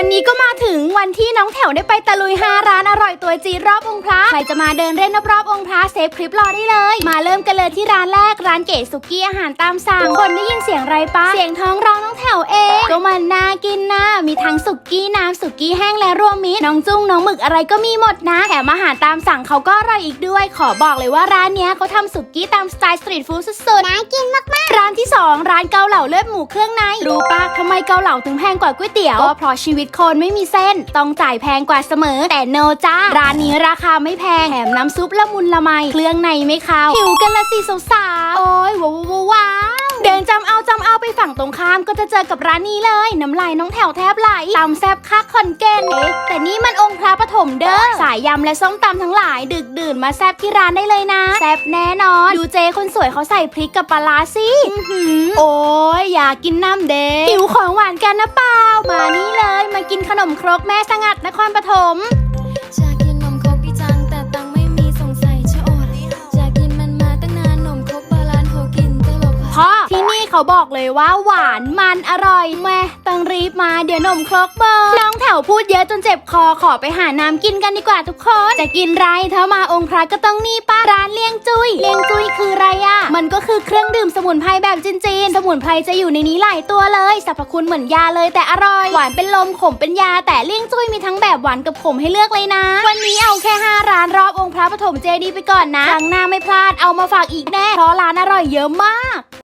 วันนี้ก็มาถึงวันที่น้องแถวได้ไปตะลุยหาร้านอร่อยตัวจีรอบองค์พระใครจะมาเดินเล่นรอบองค์พระเซฟคลิปรอได้เลย มาเริ่มกันเลยที่ร้านแรกร้านเก๋สุกี้อาหารตามสั่งคนได้ยินเสียงอะไรปะเสียงท้องร้องน้องแถวเองก็มันน่ากินนะมีทั้งสุกี้น้ำสุกี้แห้งและรวมมิตรน้องจุ้งน้องหมึกอะไรก็มีหมดนะแถมอาหารตามสั่งเขาก็อร่อยอีกด้วย ขอบอกเลยว่าร้านเนี้ยเขาทำสุกี้ตามสไตล์สตรีทฟู้ดสุดๆน่ากินมากร้านที่ 2 ร้านเกาเหลาเลือดหมูเครื่องใน รู้ปะทำไมเกาเหลาถึงแพงกว่าก๋วยเตี๋ยว ก็เพราะชีวิตคนไม่มีเส้น ต้องจ่ายแพงกว่าเสมอ แต่โนจ้า ร้านนี้ราคาไม่แพง แถมน้ำซุปละมุนละไม เครื่องในไม่คาวหิวกันละสิสาวๆโอ้ยว้าวว้าว ไปฝั่งตรงข้ามก็จะเจอกับร้านนี้เลย น้ำลายน้องแถวแทบไหลตำแซบคักคอนเกนเอ๊ะแต่นี่มันองค์พระปฐมเด้อสายยำและส้มตำทั้งหลาย ดึกดื่นมาแซบที่ร้านได้เลยนะแซบแน่นอน ดูเจคนสวยเขาใส่พริกกับปลาร้าสิอื้อหือโอ้ยอยากกินน้ำเด้หิวของหวานกันนะเปล่ามานี่เลย มากินขนมครกแม่สงัดนครปฐม เขาบอกเลยว่าหวานมันอร่อยแม่ต้องรีบมาเดี๋ยวนมครกเบอร์น้องแถวพูดเยอะจนเจ็บคอขอไปหาน้ำกินกันดีกว่าทุกคน จะกินไรถ้ามาองค์พระก็ต้องนี่ป้าร้านเลี้ยงจุยเลี้ยงจุยคืออะไรอะมันก็คือเครื่องดื่มสมุนไพรแบบจีนๆสมุนไพรจะอยู่ในนี้หลายตัวเลยสรรพคุณเหมือนยาเลยแต่อร่อย หวานเป็นลมขมเป็นยา แต่เลี้ยงจุยมีทั้งแบบหวานกับขมให้เลือกเลยนะ วันนี้เอาแค่ห้าร้านรอบองค์พระปฐมเจดีย์ไปก่อนนะครั้งหน้าไม่พลาดเอามาฝากอีกแน่เพราะร้านอร่อยเยอะมาก